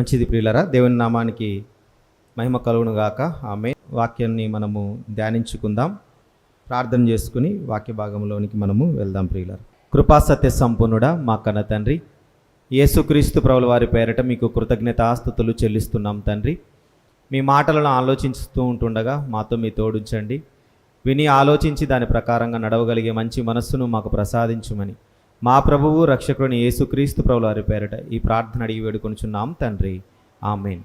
మంచిది ప్రియులరా దేవుని నామానికి మహిమ కలుగును గాక. ఆమె వాక్యాన్ని మనము ధ్యానించుకుందాం. ప్రార్థన చేసుకుని వాక్య భాగంలోనికి మనము వెళ్దాం ప్రియులరా. కృపా సత్య సంపూర్ణుడ మా కన్న తండ్రి. యేసుక్రీస్తు ప్రభుల వారి పేరట మీకు కృతజ్ఞతాస్థుతులు చెల్లిస్తున్నాం తండ్రి. మీ మాటలను ఆలోచిస్తూ ఉంటుండగా మాతో మీ తోడుంచండి. విని ఆలోచించి దాని ప్రకారంగా నడవగలిగే మంచి మనస్సును మాకు ప్రసాదించుమని. మా ప్రభువు రక్షకుని యేసుక్రీస్తు ప్రభులారి పేరట ఈ ప్రార్థన అడిగి వేడుకొనిచున్నాం తండ్రి. ఆమెన్.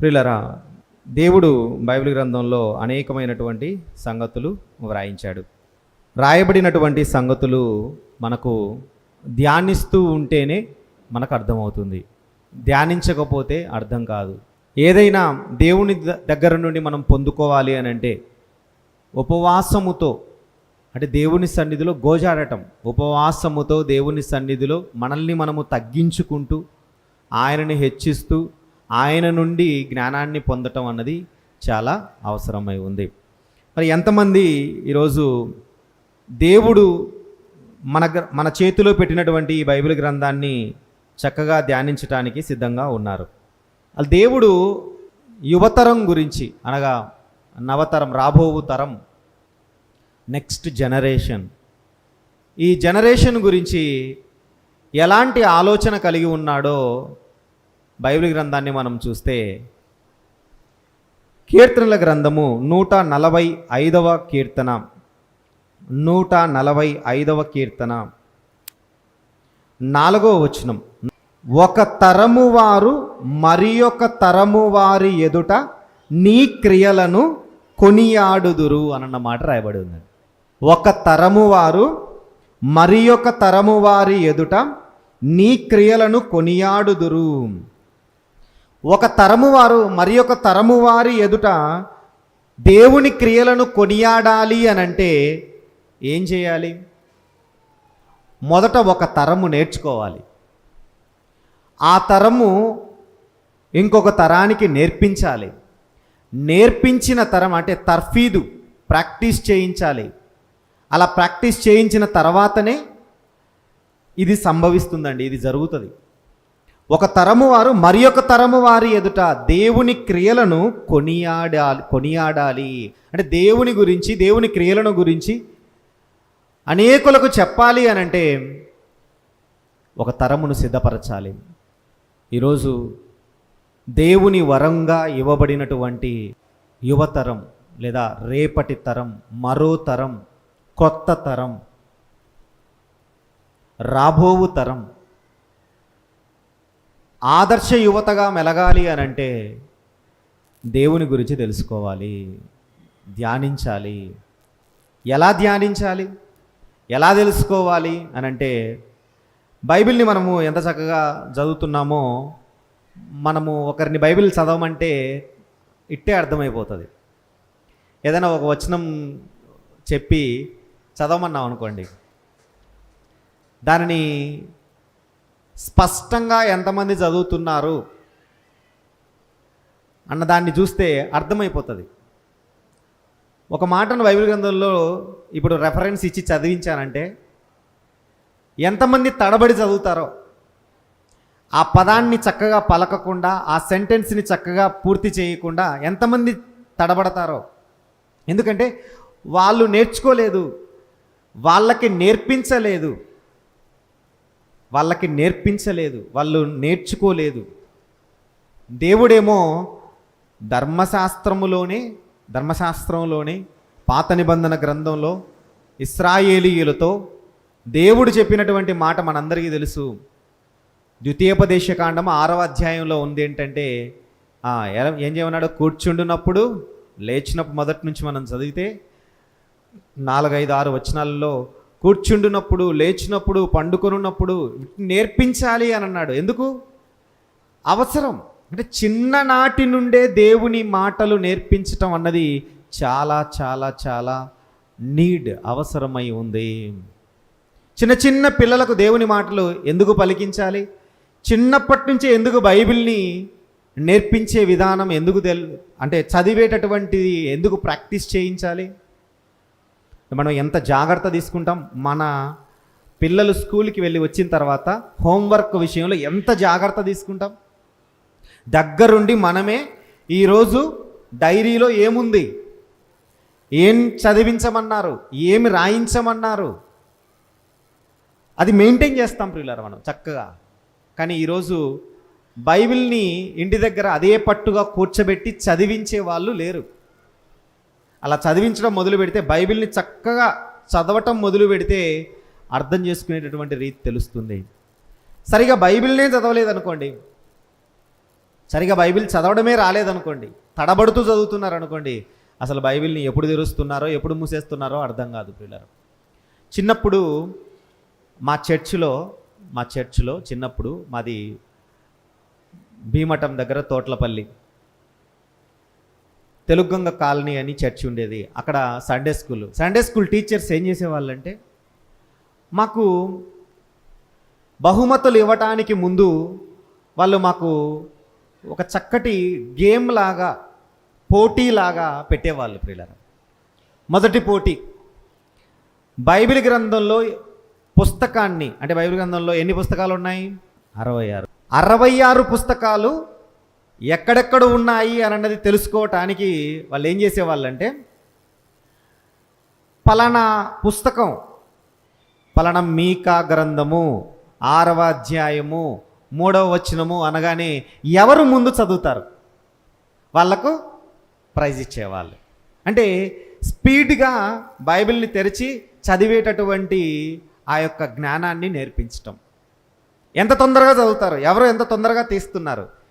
ప్రిలరా దేవుడు బైబిల్ గ్రంథంలో అనేకమైనటువంటి సంగతులు వ్రాయించాడు. రాయబడినటువంటి సంగతులు మనకు ధ్యానిస్తూ ఉంటేనే మనకు అర్థమవుతుంది. ధ్యానించకపోతే అర్థం కాదు. ఏదైనా దేవుని ద- దగ్గర నుండి మనం పొందుకోవాలి అని అంటే ఉపవాసముతో అంటే దేవుని సన్నిధిలో గోజాడటం ఉపవాసముతో దేవుని సన్నిధిలో మనల్ని మనము తగ్గించుకుంటూ ఆయనని హెచ్చిస్తూ ఆయన నుండి జ్ఞానాన్ని పొందటం అన్నది చాలా అవసరమై ఉంది. మరి ఎంతమంది ఈరోజు దేవుడు మన గ్ర- మన చేతిలో పెట్టినటువంటి ఈ బైబిల్ గ్రంథాన్ని చక్కగా ధ్యానించటానికి సిద్ధంగా ఉన్నారు. దేవుడు యువతరం గురించి అనగా నవతరం రాబోవు తరం నెక్స్ట్ జనరేషన్. ఈ జనరేషన్ గురించి ఎలాంటి ఆలోచన కలిగి ఉన్నాడో బైబిల్ గ్రంథాన్ని మనం చూస్తే కీర్తనల గ్రంథము నూట నలభై ఐదవ కీర్తన. నూట నలభై ఐదవ కీర్తన. నాలుగవ వచనం. ఒక తరము వారు మరి ఒక తరము వారి ఎదుట నీ క్రియలను కొనియాడుదురు అన్న మాట రాయబడి ఉందండి ఒక తరము వారు మరి ఒక తరము వారి ఎదుట నీ క్రియలను కొనియాడుదురు. ఒక తరము వారు మరి ఒక తరము వారి ఎదుట దేవుని క్రియలను కొనియాడాలి అని అంటే ఏం చేయాలి? మొదట ఒక తరము నేర్చుకోవాలి. ఆ తరము ఇంకొక తరానికి నేర్పించాలి. నేర్పించిన తరం అంటే తర్ఫీదు ప్రాక్టీస్ చేయించాలి. అలా ప్రాక్టీస్ చేయించిన తర్వాతనే ఇది సంభవిస్తుందండి ఇది జరుగుతుంది. ఒక తరము వారు మరి ఒక తరము వారి ఎదుట దేవుని క్రియలను కొనియాడాలి కొనియాడాలి. అంటే దేవుని గురించి దేవుని క్రియలను గురించి అనేకులకు చెప్పాలి అని అంటే ఒక తరమును సిద్ధపరచాలి. ఈరోజు దేవుని వరంగా ఇవ్వబడినటువంటి యువతరం లేదా రేపటి తరం మరో తరం కొత్త తరం రాబోవు తరం. ఆదర్శ యువతగా మెలగాలి అని అంటే దేవుని గురించి తెలుసుకోవాలి ధ్యానించాలి. ఎలా ధ్యానించాలి? ఎలా తెలుసుకోవాలి అని అంటే బైబిల్ని మనము ఎంత చక్కగా చదువుతున్నామో మనము ఒకరిని బైబిల్ చదవమంటే ఇట్టే అర్థమైపోతుంది. ఏదైనా ఒక వచనం చెప్పి చదవమన్నాం అనుకోండి. దానిని స్పష్టంగా ఎంతమంది చదువుతున్నారు అన్న దాన్ని చూస్తే అర్థమైపోతుంది. ఒక మాటను బైబిల్ గ్రంథంలో ఇప్పుడు రెఫరెన్స్ ఇచ్చి చదివించానంటే ఎంతమంది తడబడి చదువుతారో ఆ పదాన్ని చక్కగా పలకకుండా ఆ సెంటెన్స్ని చక్కగా పూర్తి చేయకుండా ఎంతమంది తడబడతారో. ఎందుకంటే వాళ్ళు నేర్చుకోలేదు. వాళ్ళకి నేర్పించలేదు. వాళ్ళకి నేర్పించలేదు. వాళ్ళు నేర్చుకోలేదు. దేవుడేమో ధర్మశాస్త్రములోనే ధర్మశాస్త్రంలోనే పాత నిబంధన గ్రంథంలో ఇస్రాయేలీయులతో దేవుడు చెప్పినటువంటి మాట మనందరికీ తెలుసు. ద్వితీయోపదేశకాండం ఆరవ అధ్యాయంలో ఉంది ఏంటంటే ఏం చేయమన్నాడు? కూర్చుండునప్పుడు లేచినప్పుడు మొదటి నుంచి మనం చదివితే నాలుగైదు ఆరు వచనాలలో కూర్చుండునప్పుడు లేచినప్పుడు పండుకొనున్నప్పుడు నేర్పించాలి అని అన్నాడు. ఎందుకు? అవసరం. అంటే చిన్ననాటి నుండే దేవుని మాటలు నేర్పించటం అన్నది చాలా చాలా చాలా నీడ్ అవసరమై ఉంది. చిన్న చిన్న పిల్లలకు దేవుని మాటలు ఎందుకు పలికించాలి? చిన్నప్పటి నుంచే ఎందుకు బైబిల్ని నేర్పించే విధానం ఎందుకు తెల్ అంటే చదివేటటువంటిది ఎందుకు ప్రాక్టీస్ చేయించాలి? మనం ఎంత జాగ్రత్త తీసుకుంటాం? మన పిల్లలు స్కూల్కి వెళ్ళి వచ్చిన తర్వాత హోంవర్క్ విషయంలో ఎంత జాగ్రత్త తీసుకుంటాం? దగ్గరుండి మనమే ఈరోజు డైరీలో ఏముంది? ఏం చదివించమన్నారు? ఏమి రాయించమన్నారు? అది మెయింటైన్ చేస్తాం ప్రియులారు మనం చక్కగా. కానీ ఈరోజు బైబిల్ని ఇంటి దగ్గర అదే పట్టుగా కూర్చోబెట్టి చదివించే వాళ్ళు లేరు. అలా చదివించడం మొదలు పెడితే బైబిల్ని చక్కగా చదవటం మొదలు పెడితే అర్థం చేసుకునేటటువంటి రీతి తెలుస్తుంది. సరిగా బైబిల్నే చదవలేదనుకోండి. సరిగా బైబిల్ చదవడమే రాలేదనుకోండి. తడబడుతూ చదువుతున్నారు అనుకోండి అసలు బైబిల్ని ఎప్పుడు తెరుస్తున్నారో ఎప్పుడు మూసేస్తున్నారో అర్థం కాదు పిల్లలు చిన్నప్పుడు మా చర్చిలో మా చర్చిలో చిన్నప్పుడు మాది భీమఠం దగ్గర తోట్లపల్లి. తెలుగుగంగ కాలనీ అని చర్చి ఉండేది. అక్కడ Sunday school Sunday school teachers ఏం చేసేవాళ్ళంటే మాకు బహుమతులు ఇవ్వటానికి ముందు వాళ్ళు మాకు ఒక చక్కటి గేమ్ లాగా పోటీలాగా పెట్టేవాళ్ళు ప్రియులరా. మొదటి పోటీ. బైబిల్ గ్రంథంలో పుస్తకాన్ని అంటే బైబిల్ గ్రంథంలో ఎన్ని పుస్తకాలు ఉన్నాయి? అరవై ఆరు. అరవై ఆరు పుస్తకాలు ఎక్కడెక్కడ ఉన్నాయి అని అన్నది తెలుసుకోవటానికి వాళ్ళు ఏం చేసేవాళ్ళంటే పలానా పుస్తకం పలానా మీకా గ్రంథము ఆరవ అధ్యాయము మూడవ వచనము అనగానే ఎవరు ముందు చదువుతారు? వాళ్ళకు ప్రైజ్ ఇచ్చేవాళ్ళు. అంటే స్పీడ్గా బైబిల్ని తెరిచి చదివేటటువంటి ఆ యొక్క జ్ఞానాన్ని నేర్పించటం. ఎంత తొందరగా చదువుతారు? ఎవరు ఎంత తొందరగా తీస్తున్నారు?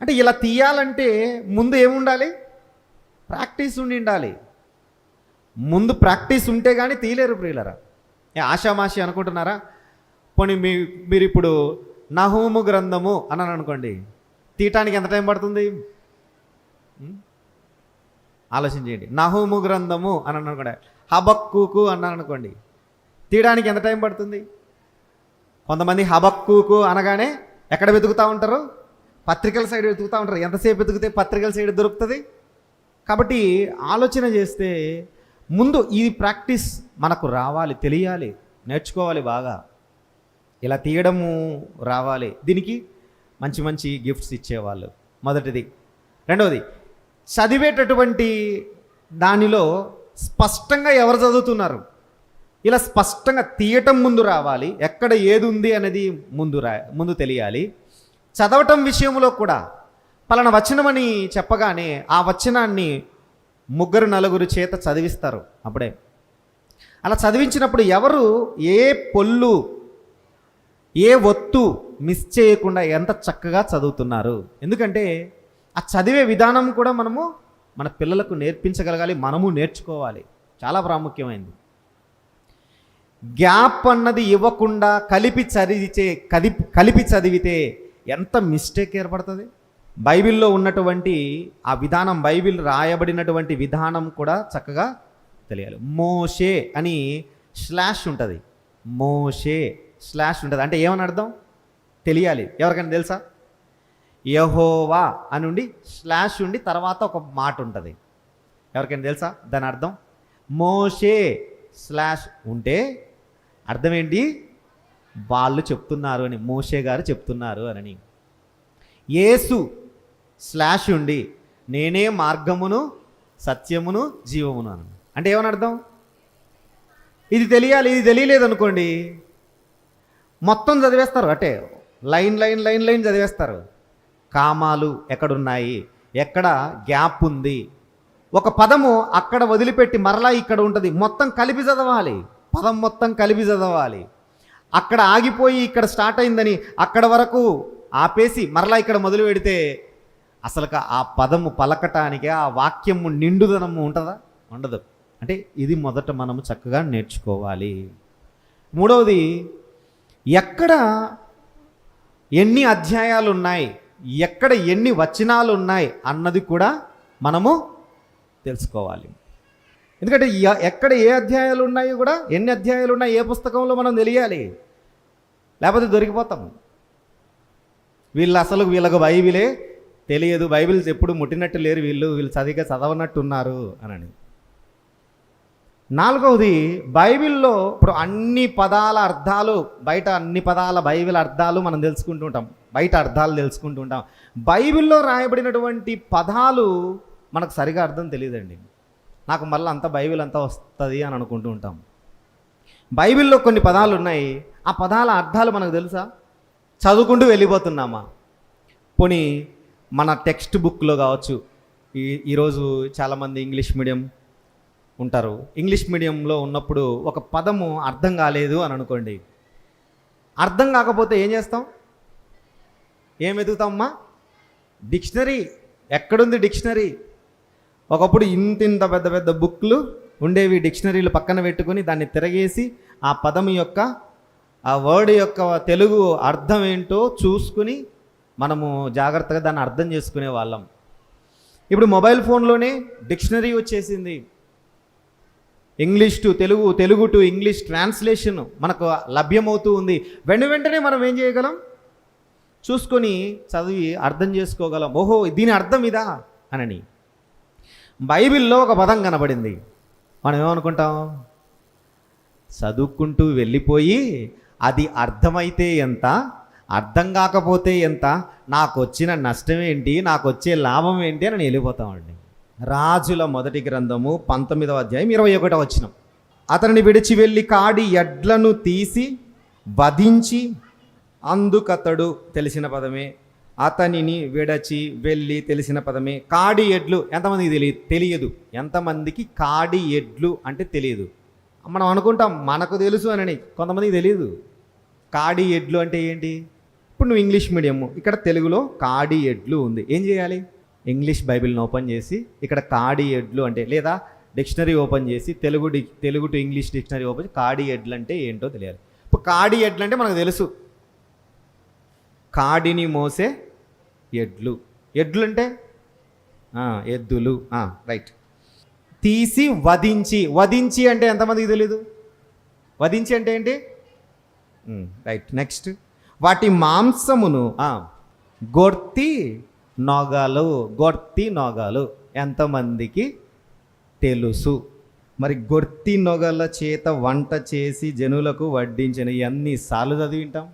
అంటే ఇలా తీయాలంటే ముందు ఏముండాలి? ప్రాక్టీస్ ఉండి ఉండాలి. ముందు ప్రాక్టీస్ ఉంటే కానీ తీయలేరు ప్రియులరా. ఏ ఆషామాషి అనుకుంటున్నారా? పోనీ మీ మీరు ఇప్పుడు నహోము గ్రంథము అని అనుకోండి. తీయటానికి ఎంత టైం పడుతుంది? ఉం? ఆలోచన చేయండి. గ్రంథము అని అనుకోండి. హబక్కుకు అన్నాను అనుకోండి. తీయడానికి ఎంత టైం పడుతుంది? కొంతమంది హబక్కుకు అనగానే ఎక్కడ వెతుకుతూ ఉంటారు? పత్రికల సైడ్ వెతుకుతూ ఉంటారు. ఎంతసేపు వెతికితే పత్రికల సైడ్ దొరుకుతుంది? కాబట్టి ఆలోచన చేస్తే ముందు ఈ ప్రాక్టీస్ మనకు రావాలి తెలియాలి నేర్చుకోవాలి బాగా. ఇలా తీయడము రావాలి. దీనికి మంచి మంచి గిఫ్ట్స్ ఇచ్చేవాళ్ళు. మొదటిది. రెండవది చదివేటటువంటి దానిలో స్పష్టంగా ఎవరు చదువుతున్నారు? ఇలా స్పష్టంగా తీయటం ముందు రావాలి. ఎక్కడ ఏది ఉంది అనేది ముందు రా ముందు తెలియాలి. చదవటం విషయంలో కూడా పలానా వచనమని చెప్పగానే ఆ వచనాన్ని ముగ్గురు నలుగురు చేత చదివిస్తారు అప్పుడే. అలా చదివించినప్పుడు ఎవరు ఏ పొల్లు ఏ ఒత్తు మిస్ చేయకుండా ఎంత చక్కగా చదువుతున్నారు? ఎందుకంటే ఆ చదివే విధానం కూడా మనము మన పిల్లలకు నేర్పించగలగాలి మనము నేర్చుకోవాలి. చాలా ప్రాముఖ్యమైనది గ్యాప్ అన్నది ఇవ్వకుండా కలిపి చదివితే కదిపి కలిపి చదివితే ఎంత మిస్టేక్ ఏర్పడుతుంది? బైబిల్లో ఉన్నటువంటి ఆ విధానం బైబిల్ రాయబడినటువంటి విధానం కూడా చక్కగా తెలియాలి. మోషే అని స్లాష్ ఉంటుంది. మోషే స్లాష్ ఉంటుంది. అంటే ఏమని అర్థం? తెలియాలి. ఎవరికైనా తెలుసా? యహోవా అని ఉండి స్లాష్ ఉండి తర్వాత ఒక మాట ఉంటుంది. ఎవరికైనా తెలుసా? దాని అర్థం? మోషే స్లాష్ ఉంటే అర్థం ఏంటి? వాళ్ళు చెప్తున్నారు అని మోషే గారు చెప్తున్నారు అని. యేసు స్లాష్ ఉండి నేనే మార్గమును సత్యమును జీవమును అని అంటే ఏమని అర్థం ఇది తెలియాలి ఇది తెలియలేదు అనుకోండి మొత్తం చదివేస్తారు అంటే లైన్ లైన్ లైన్ లైన్ చదివేస్తారు. కామాలు ఎక్కడున్నాయి? ఎక్కడ గ్యాప్ ఉంది? ఒక పదము అక్కడ వదిలిపెట్టి మరలా ఇక్కడ ఉంటుంది. మొత్తం కలిపి చదవాలి. పదం మొత్తం కలిపి చదవాలి. అక్కడ ఆగిపోయి ఇక్కడ స్టార్ట్ అయిందని అక్కడ వరకు ఆపేసి మరలా ఇక్కడ మొదలు పెడితే అసలు ఆ పదము పలకటానికి ఆ వాక్యము నిండుదనము ఉంటుందా? ఉండదు. అంటే ఇది మొదట మనము చక్కగా నేర్చుకోవాలి. మూడవది ఎక్కడ ఎన్ని అధ్యాయాలు ఉన్నాయి ఎక్కడ ఎన్ని వచనాలు ఉన్నాయి అన్నది కూడా మనము తెలుసుకోవాలి. ఎందుకంటే ఎక్కడ ఏ అధ్యాయాలు ఉన్నాయో కూడా ఎన్ని అధ్యాయాలు ఉన్నాయి ఏ పుస్తకంలో మనం తెలియాలి. లేకపోతే దొరికిపోతాం. వీళ్ళు అసలు వీళ్ళకు బైబిలే తెలియదు. బైబిల్స్ ఎప్పుడు ముట్టినట్టు లేరు వీళ్ళు. వీళ్ళు చదివిగా చదవనట్టు ఉన్నారు నాలుగవది బైబిల్లో ఇప్పుడు అన్ని పదాల అర్థాలు బయట అన్ని పదాల బైబిల్ అర్థాలు మనం తెలుసుకుంటూ ఉంటాం. బయట అర్థాలు తెలుసుకుంటూ ఉంటాం. బైబిల్లో రాయబడినటువంటి పదాలు మనకు సరిగా అర్థం తెలియదండి. నాకు మళ్ళీ అంత బైబిల్ అంతా వస్తుంది అని అనుకుంటూ ఉంటాం. బైబిల్లో కొన్ని పదాలు ఉన్నాయి. ఆ పదాల అర్థాలు మనకు తెలుసా? చదువుకుంటూ వెళ్ళిపోతున్నామా? పోనీ మన టెక్స్ట్ బుక్లో కావచ్చు ఈ ఈరోజు చాలామంది ఇంగ్లీష్ మీడియం ఉంటారు. ఇంగ్లీష్ మీడియంలో ఉన్నప్పుడు ఒక పదము అర్థం కాలేదు అని అనుకోండి. అర్థం కాకపోతే ఏం చేస్తాం? ఏం వెతుకుతామమ్మా డిక్షనరీ. ఎక్కడుంది డిక్షనరీ? ఒకప్పుడు ఇంత ఇంత పెద్ద పెద్ద బుక్లు ఉండేవి డిక్షనరీలు పక్కన పెట్టుకొని దాన్ని తిరగేసి ఆ పదం యొక్క ఆ వర్డ్ యొక్క తెలుగు అర్థం ఏంటో చూసుకుని మనము జాగ్రత్తగా దాన్ని అర్థం చేసుకునే వాళ్ళం. ఇప్పుడు మొబైల్ ఫోన్లోనే డిక్షనరీ వచ్చేసింది. English to Telugu Telugu to English translation మనకు లభ్యమవుతూ ఉంది. వెంట వెంటనే మనం ఏం చేయగలం? చూసుకొని చదివి అర్థం చేసుకోగలం. ఓహో దీని అర్థం ఇదా? అనని. బైబిల్లో ఒక పదం కనబడింది. మనం ఏమనుకుంటాం చదువుకుంటూ వెళ్ళిపోయి అది అర్థమైతే ఎంత? అర్థం కాకపోతే ఎంత? నాకు వచ్చిన నష్టం ఏంటి నాకు వచ్చే లాభం ఏంటి? అని వెళ్ళిపోతామండి. రాజుల మొదటి గ్రంథము పంతొమ్మిదవ అధ్యాయం ఇరవై ఒకటో వచ్చినం అతనిని విడిచి వెళ్ళి కాడి ఎడ్లను తీసి వధించి అందుకతడు తెలిసిన పదమే అతనిని విడచి వెళ్ళి తెలిసిన పదమే కాడి ఎడ్లు. ఎంతమందికి తెలియదు తెలియదు. ఎంతమందికి కాడి ఎడ్లు అంటే తెలియదు. మనం అనుకుంటాం మనకు తెలుసు అని కొంతమందికి తెలియదు. కాడి ఎడ్లు అంటే ఏంటి? ఇప్పుడు నువ్వు ఇంగ్లీష్ మీడియము. ఇక్కడ తెలుగులో కాడి ఎడ్లు ఉంది. ఏం చేయాలి? ఇంగ్లీష్ బైబిల్ని ఓపెన్ చేసి ఇక్కడ కాడి ఎడ్లు అంటే లేదా డిక్షనరీ ఓపెన్ చేసి Telugu D Telugu to English dictionary open చేసి కాడి ఎడ్లు అంటే ఏంటో తెలియాలి. ఇప్పుడు కాడి ఎడ్లు అంటే మనకు తెలుసు. కాడిని మోసే ఎడ్లు. ఎడ్లు అంటే ఎద్దులు. రైట్ తీసి వధించి. వధించి అంటే ఎంతమందికి తెలీదు? వధించి అంటే ఏంటి? రైట్ నెక్స్ట్ వాటి మాంసమును గొర్తి నొగలు గొర్తి నొగలు ఎంతమందికి తెలుసు? మరి గొర్తి నొగల చేత వంట చేసి జనులకు వడ్డించిన ఎన్నిసార్లు చదివింటాం?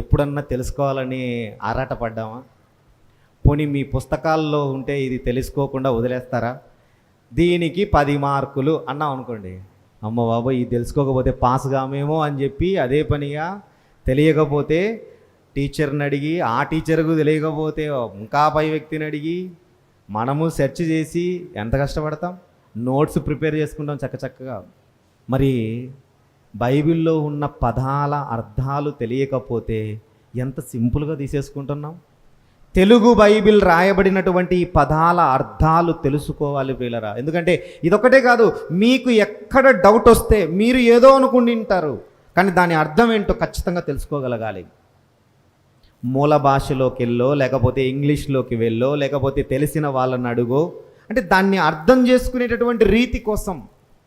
ఎప్పుడన్నా తెలుసుకోవాలని ఆరాటపడ్డామా పోనీ మీ పుస్తకాల్లో ఉంటే ఇది తెలుసుకోకుండా వదిలేస్తారా? దీనికి పది మార్కులు అన్నాం అనుకోండి. అమ్మ బాబు ఇది తెలుసుకోకపోతే పాస్ కామేమో అని చెప్పి అదే పనిగా తెలియకపోతే టీచర్ని అడిగి ఆ టీచర్కు తెలియకపోతే ఇంకా పై వ్యక్తిని అడిగి మనము సెర్చ్ చేసి ఎంత కష్టపడతాం? నోట్స్ ప్రిపేర్ చేసుకుంటాం చక్కచక్కగా. మరి బైబిల్లో ఉన్న పదాల అర్థాలు తెలియకపోతే ఎంత సింపుల్గా తీసేసుకుంటున్నాం? తెలుగు బైబిల్ రాయబడినటువంటి ఈ పదాల అర్థాలు తెలుసుకోవాలి వీళ్ళరా. ఎందుకంటే ఇదొకటే కాదు మీకు ఎక్కడ డౌట్ వస్తే మీరు ఏదో అనుకుంటుంటారు కానీ దాని అర్థం ఏంటో ఖచ్చితంగా తెలుసుకోగలగాలి. మూల భాషలోకి వెళ్ళో లేకపోతే ఇంగ్లీష్లోకి వెళ్ళో లేకపోతే తెలిసిన వాళ్ళని అడుగో అంటే దాన్ని అర్థం చేసుకునేటటువంటి రీతి కోసం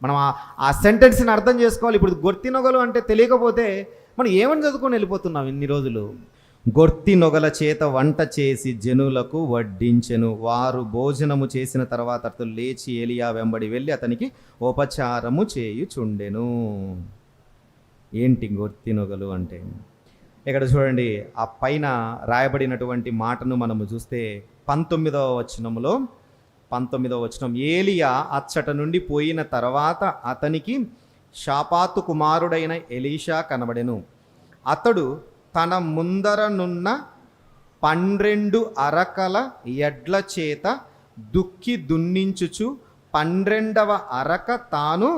మనం ఆ- సెంటెన్స్ని అర్థం చేసుకోవాలి. ఇప్పుడు గొర్తి నొగలు అంటే తెలియకపోతే మనం ఏమని చదువుకొని వెళ్ళిపోతున్నాం ఇన్ని రోజులు? గొర్తి నొగల చేత వంట చేసి జనులకు వడ్డించెను. వారు భోజనము చేసిన తర్వాత అతను లేచి ఏలియా వెంబడి వెళ్ళి అతనికి ఉపచారము చేయుచుండెను. ఏంటి గొర్తి నొగలు అంటే? ఇక్కడ చూడండి ఆ పైన రాయబడినటువంటి మాటను మనము చూస్తే పంతొమ్మిదవ వచనములో పంతొమ్మిదవ వచనం. ఏలియా అచ్చట నుండి పోయిన తర్వాత అతనికి షాపాతు కుమారుడైన ఎలీషా కనబడెను. అతడు తన ముందరనున్న పన్నెండు అరకల ఎడ్ల చేత దుక్కి దున్నించుచు పన్నెండవ అరక తాను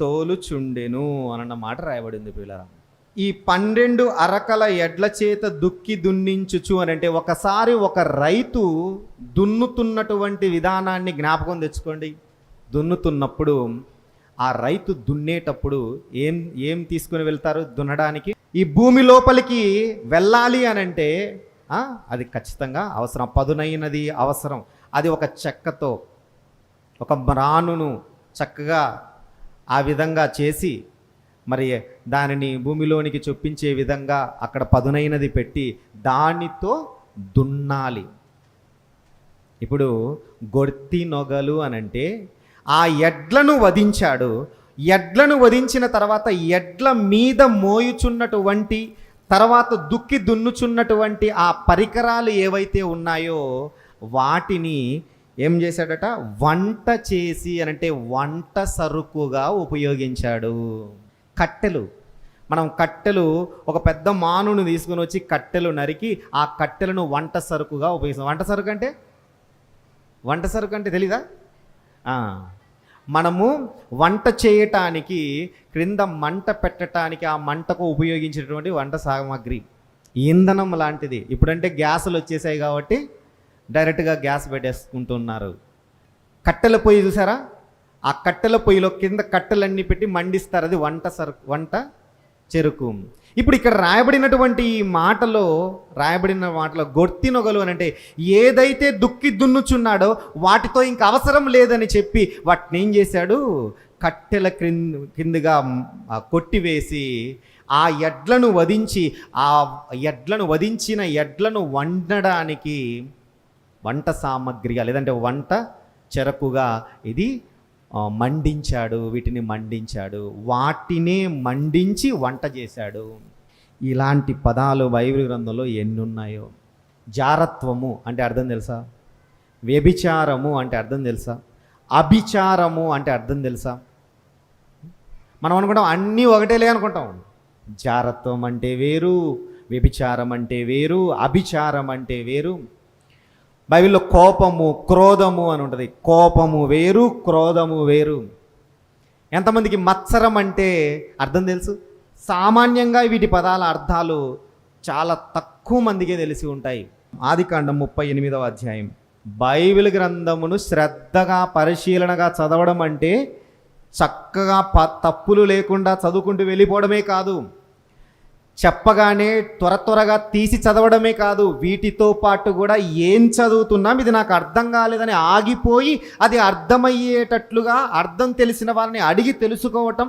తోలుచుండెను అన్న మాట రాయబడింది పిల్లరా ఈ పన్నెండు అరకల ఎడ్ల చేత దుక్కి దున్నించుచు అని అంటే ఒకసారి ఒక రైతు దున్నుతున్నటువంటి విధానాన్ని జ్ఞాపకం తెచ్చుకోండి. దున్నుతున్నప్పుడు ఆ రైతు దున్నేటప్పుడు ఏం ఏం తీసుకుని వెళ్తారు దున్నడానికి? ఈ భూమి లోపలికి వెళ్ళాలి అని అంటే అది ఖచ్చితంగా అవసరం. పదునైనది అవసరం. అది ఒక చెక్కతో ఒక రానును చక్కగా ఆ విధంగా చేసి మరి దానిని భూమిలోనికి చొప్పించే విధంగా అక్కడ పదునైనది పెట్టి దానితో దున్నాలి. ఇప్పుడు గొర్తి నొగలు అని అంటే ఆ ఎడ్లను వధించాడు. ఎడ్లను వధించిన తర్వాత ఎడ్ల మీద మోయుచున్నటువంటి తర్వాత దుక్కి దున్నుచున్నటువంటి ఆ పరికరాలు ఏవైతే ఉన్నాయో వాటిని ఏం చేశాడట? వంట చేసి అని అంటే వంట సరుకుగా ఉపయోగించాడు. కట్టెలు. మనం కట్టెలు ఒక పెద్ద మానును తీసుకుని వచ్చి కట్టెలు నరికి ఆ కట్టెలను వంట సరుకుగా ఉపయోగిస్తాం. వంట సరుకు అంటే వంట సరుకు అంటే తెలీదా మనము వంట చేయటానికి క్రింద మంట పెట్టడానికి ఆ మంటకు ఉపయోగించేటువంటి వంట సామాగ్రి. ఇంధనం లాంటిది. ఇప్పుడంటే గ్యాసులు వచ్చేసాయి కాబట్టి డైరెక్ట్గా గ్యాస్ పెట్టేసుకుంటున్నారు. కట్టెల పొయ్యి చూసారా? ఆ కట్టెల పొయ్యిలో కింద కట్టెలన్నీ పెట్టి మండిస్తారు. అది వంట సరుకు వంట చెరుకు. ఇప్పుడు ఇక్కడ రాయబడినటువంటి ఈ మాటలో రాయబడిన మాటలో గొర్తినొగలు అని అంటే ఏదైతే దుక్కి దున్నుచున్నాడో వాటితో ఇంక అవసరం లేదని చెప్పి వాటిని ఏం చేశాడు? కట్టెల క్రింద కిందగా కొట్టివేసి ఆ ఎడ్లను వధించి ఆ ఎడ్లను వధించిన ఎడ్లను వండడానికి వంట సామగ్రిగా లేదంటే వంట చెరకుగా ఇది మండించాడు వీటిని మండించాడు వాటినే మండించి వంట చేశాడు. ఇలాంటి పదాలు బైబిల్ గ్రంథంలో ఎన్ని ఉన్నాయో జారత్వము అంటే అర్థం తెలుసా? వ్యభిచారము అంటే అర్థం తెలుసా? అభిచారము అంటే అర్థం తెలుసా? మనం అనుకుంటాం అన్నీ ఒకటేలే అనుకుంటాం. జారత్వం అంటే వేరు వ్యభిచారం అంటే వేరు అభిచారం అంటే వేరు. బైబిల్లో కోపము క్రోధము అని ఉంటుంది. కోపము వేరు క్రోధము వేరు. ఎంతమందికి మత్సరం అంటే అర్థం తెలుసు? సామాన్యంగా వీటి పదాల అర్థాలు చాలా తక్కువ మందికే తెలిసి ఉంటాయి. ఆదికాండం ముప్పై ఎనిమిదవ అధ్యాయం. బైబిల్ గ్రంథమును శ్రద్ధగా పరిశీలనగా చదవడం అంటే చక్కగా ప తప్పులు లేకుండా చదువుకుంటూ వెళ్ళిపోవడమే కాదు. చెప్పగానే త్వర త్వరగా తీసి చదవడమే కాదు వీటితో పాటు కూడా ఏం చదువుతున్నాం? ఇది నాకు అర్థం కాలేదని ఆగిపోయి అది అర్థమయ్యేటట్లుగా అర్థం తెలిసిన వారిని అడిగి తెలుసుకోవటం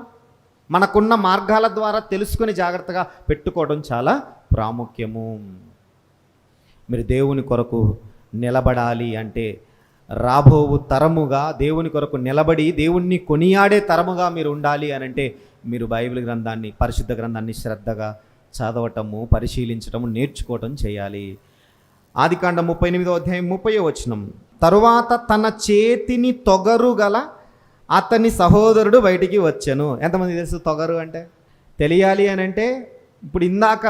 మనకున్న మార్గాల ద్వారా తెలుసుకొని జాగ్రత్తగా పెట్టుకోవడం చాలా ప్రాముఖ్యము. మీరు దేవుని కొరకు నిలబడాలి అంటే రాబోవు తరముగా దేవుని కొరకు నిలబడి దేవుణ్ణి కొనియాడే తరముగా మీరు ఉండాలి అని అంటే మీరు బైబిల్ గ్రంథాన్ని పరిశుద్ధ గ్రంథాన్ని శ్రద్ధగా చదవటము పరిశీలించటము నేర్చుకోవటం చేయాలి. ఆదికాండ ముప్పై ఎనిమిదో అధ్యాయం ముప్పై వచనం. తరువాత తన చేతిని తొగరు గల అతని సహోదరుడు బయటికి వచ్చాను. ఎంతమంది తెలుసు తొగరు అంటే? తెలియాలి అని అంటే ఇప్పుడు ఇందాక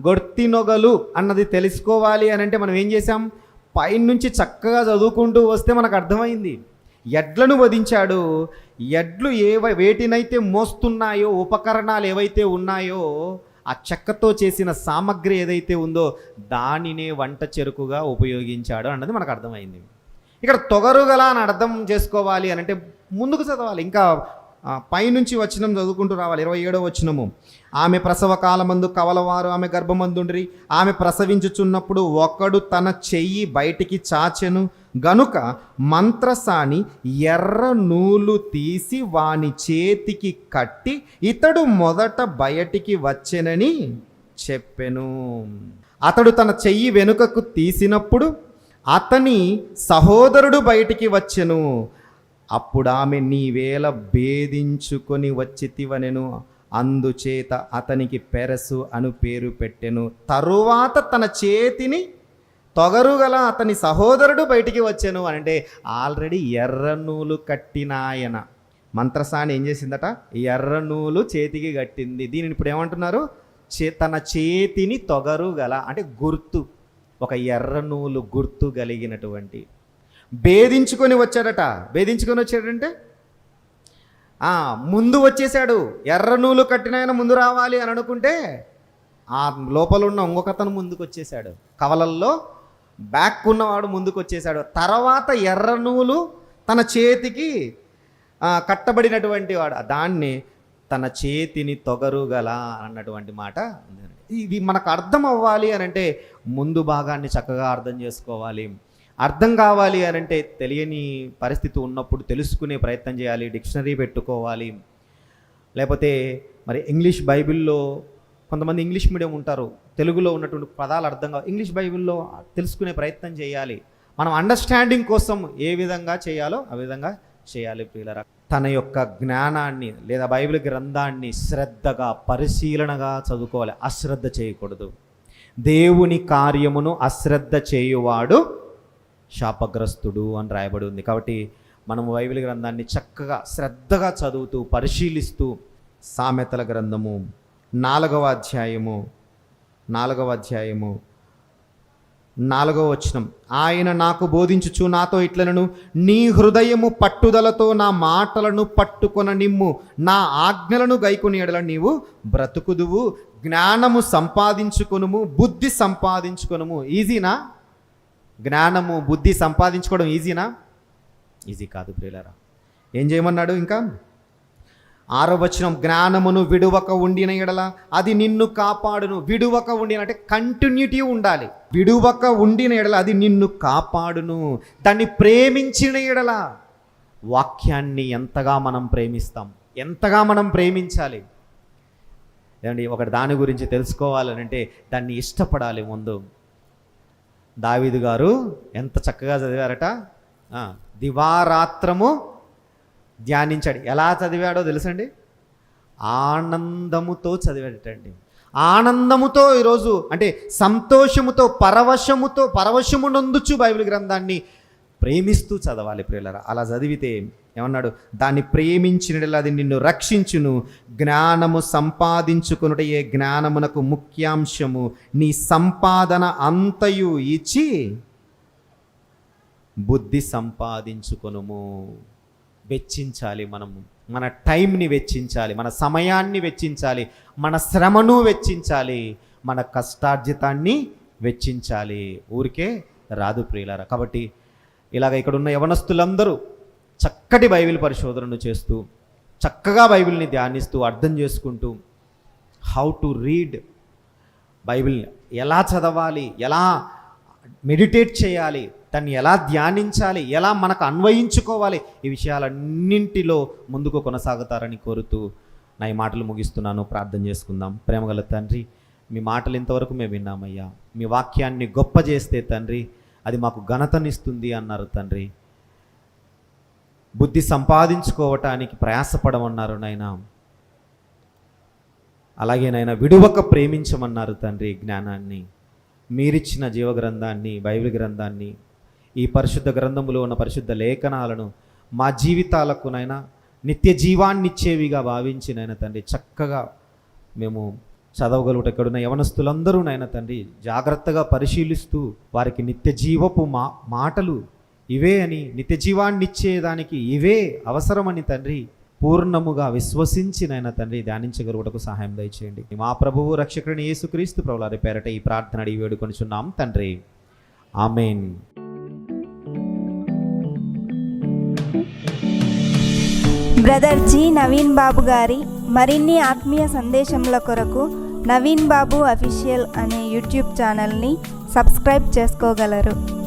గొర్తి నొగలు అన్నది తెలుసుకోవాలి అని అంటే మనం ఏం చేసాం పైనుంచి చక్కగా చదువుకుంటూ వస్తే మనకు అర్థమైంది. ఎడ్లను వధించాడు. ఎడ్లు ఏవై వేటినైతే మోస్తున్నాయో ఉపకరణాలు ఏవైతే ఉన్నాయో ఆ చెక్కతో చేసిన సామగ్రి ఏదైతే ఉందో దానినే వంట చెరుకుగా ఉపయోగించాడు అన్నది మనకు అర్థమైంది. ఇక్కడ తొగరుగల అని అర్థం చేసుకోవాలి అని అంటే ముందుకు చదవాలి. ఇంకా పైనుంచి వచనం చదువుకుంటూ రావాలి. ఇరవై ఏడో వచనము. ఆమె ప్రసవ కాలమందు కవలవారు ఆమె గర్భమందుండ్రి. ఆమె ప్రసవించుచున్నప్పుడు ఒకడు తన చెయ్యి బయటికి చాచెను. గనుక మంత్రసాని ఎర్ర నూలు తీసి వాని చేతికి కట్టి ఇతడు మొదట బయటికి వచ్చెనని చెప్పెను. అతడు తన చెయ్యి వెనుకకు తీసినప్పుడు అతని సహోదరుడు బయటికి వచ్చెను. అప్పుడు ఆమె నీవేళ భేదించుకొని వచ్చితివనెను అందుచేత అతనికి పెరసు అను పేరు పెట్టెను. తరువాత తన చేతిని తొగరుగల అతని సహోదరుడు బయటికి వచ్చాను అంటే ఆల్రెడీ ఎర్ర నూలు కట్టినాయన. మంత్రసాని ఏం చేసిందట? ఎర్ర నూలు చేతికి కట్టింది. దీనిని ఇప్పుడు ఏమంటున్నారు? చే తన చేతిని తొగరుగల అంటే గుర్తు ఒక ఎర్ర నూలు గుర్తు కలిగినటువంటి. భేదించుకొని వచ్చాడట. భేదించుకొని వచ్చాడంటే ముందు వచ్చేసాడు ఎర్ర నూలు కట్టిన ముందు రావాలి అని అనుకుంటే ఆ లోపల ఉన్న ఇంకొకతను ముందుకు వచ్చేసాడు కవలల్లో బ్యాక్ ఉన్నవాడు ముందుకు వచ్చేసాడు తర్వాత ఎర్ర నూలు తన చేతికి కట్టబడినటువంటి వాడు. దాన్ని తన చేతిని తొగరుగల అన్నటువంటి మాట ఇది మనకు అర్థం అవ్వాలి అని అంటే ముందు భాగాన్ని చక్కగా అర్థం చేసుకోవాలి. అర్థం కావాలి అని అంటే తెలియని పరిస్థితి ఉన్నప్పుడు తెలుసుకునే ప్రయత్నం చేయాలి డిక్షనరీ పెట్టుకోవాలి. లేకపోతే మరి ఇంగ్లీష్ బైబిల్లో కొంతమంది ఇంగ్లీష్ మీడియం ఉంటారు తెలుగులో ఉన్నటువంటి పదాలు అర్థం కావు. ఇంగ్లీష్ బైబిల్లో తెలుసుకునే ప్రయత్నం చేయాలి. మనం అండర్స్టాండింగ్ కోసం ఏ విధంగా చేయాలో ఆ విధంగా చేయాలి ప్రియులరా. తన యొక్క జ్ఞానాన్ని లేదా బైబిల్ గ్రంథాన్ని శ్రద్ధగా పరిశీలనగా చదువుకోవాలి. అశ్రద్ధ చేయకూడదు. దేవుని కార్యమును అశ్రద్ధ చేయువాడు శాపగ్రస్తుడు అని రాయబడి ఉంది. కాబట్టి మనము బైబిల్ గ్రంథాన్ని చక్కగా శ్రద్ధగా చదువుతూ పరిశీలిస్తూ సామెతల గ్రంథము నాలుగవ అధ్యాయము నాలుగవ అధ్యాయము నాలుగవ వచనం. ఆయన నాకు బోధించుచు నాతో ఇట్లనను నీ హృదయము పట్టుదలతో నా మాటలను పట్టుకొన నిమ్ము నా ఆజ్ఞలను గైకొని ఎడల నీవు బ్రతుకుదువు జ్ఞానము సంపాదించుకొనుము బుద్ధి సంపాదించుకొనుము. ఈజీనా జ్ఞానము బుద్ధి సంపాదించుకోవడం ఈజీనా? ఈజీ కాదు ప్రియులరా. ఏం చేయమన్నాడు ఇంకా? ఆరో వచనం జ్ఞానమును విడువక ఉండిన ఎడల అది నిన్ను కాపాడును. విడువక ఉండిన అంటే కంటిన్యూటీ ఉండాలి. విడువక ఉండిన ఎడల అది నిన్ను కాపాడును. దాన్ని ప్రేమించిన ఎడల వాక్యాన్ని ఎంతగా మనం ప్రేమిస్తాం? ఎంతగా మనం ప్రేమించాలి? ఏమండి ఒకటి దాని గురించి తెలుసుకోవాలనంటే దాన్ని ఇష్టపడాలి ముందు. దావీదు గారు ఎంత చక్కగా చదివారట? దివారాత్రము ధ్యానించాడు. ఎలా చదివాడో తెలుసండి? ఆనందముతో చదివాడటండి. ఆనందముతో ఈరోజు అంటే సంతోషముతో పరవశముతో పరవశము నొందుచు బైబిల్ గ్రంథాన్ని ప్రేమిస్తూ చదవాలి ప్రియులరా. అలా చదివితే ఏమన్నాడు? దాన్ని ప్రేమించిన అది నిన్ను రక్షించును. జ్ఞానము సంపాదించుకునుట ఏ జ్ఞానమునకు ముఖ్యాంశము. నీ సంపాదన అంతయు ఇచ్చి బుద్ధి సంపాదించుకొనుము. వెచ్చించాలి మనము మన టైంని వెచ్చించాలి. మన సమయాన్ని వెచ్చించాలి. మన శ్రమను వెచ్చించాలి. మన కష్టార్జితాన్ని వెచ్చించాలి. ఊరికే రాదు ప్రియులారా. కాబట్టి ఇలాగ ఇక్కడ ఉన్న యవనస్తులందరూ చక్కటి బైబిల్ పరిశోధనను చేస్తూ చక్కగా బైబిల్ని ధ్యానిస్తూ అర్థం చేసుకుంటూ హౌ టు రీడ్ బైబిల్ని ఎలా చదవాలి ఎలా మెడిటేట్ చేయాలి దాన్ని ఎలా ధ్యానించాలి ఎలా మనకు అన్వయించుకోవాలి ఈ విషయాలన్నింటిలో ముందుకు కొనసాగుతారని కోరుతూ నా ఈ మాటలు ముగిస్తున్నాను. ప్రార్థన చేసుకుందాం. ప్రేమగల తండ్రి మీ మాటలు ఇంతవరకు మేము విన్నామయ్యా. మీ వాక్యాన్ని గొప్ప చేస్తే తండ్రి అది మాకు ఘనతనిస్తుంది అన్నారు తండ్రి. బుద్ధి సంపాదించుకోవటానికి ప్రయాసపడమన్నారు నాయన. అలాగే నాయన విడువక ప్రేమించమన్నారు తండ్రి జ్ఞానాన్ని. మీరిచ్చిన జీవ గ్రంథాన్ని బైబిల్ గ్రంథాన్ని ఈ పరిశుద్ధ గ్రంథములో ఉన్న పరిశుద్ధ లేఖనాలను మా జీవితాలకు నైనా నిత్య జీవాన్నిచ్చేవిగా భావించి నాయన తండ్రి చక్కగా మేము చదవగలుగుట ఎక్కడున్న యవనస్తులందరూ నాయన తండ్రి జాగ్రత్తగా పరిశీలిస్తూ వారికి నిత్య జీవపు మా మాటలు ఇవే అని నిత్య జీవాన్ని ఇచ్చేదానికి ఇవే అవసరమని తండ్రి పూర్ణముగా విశ్వసించి నాయన తండ్రి ధ్యానించగలుగుటకు సహాయం దయచేయండి. మా ప్రభువు రక్షకుడిని యేసుక్రీస్తు ప్రభులారి పేరట ఈ ప్రార్థన అడిగి వేడుకొనిచున్నాం. తండ్రి ఆమెన్. బ్రదర్ జి నవీన్ బాబు గారి మరిన్ని ఆత్మీయ సందేశముల కొరకు నవీన్ బాబు అఫీషియల్ అనే యూట్యూబ్ ఛానల్ని సబ్స్క్రైబ్ చేసుకోగలరు.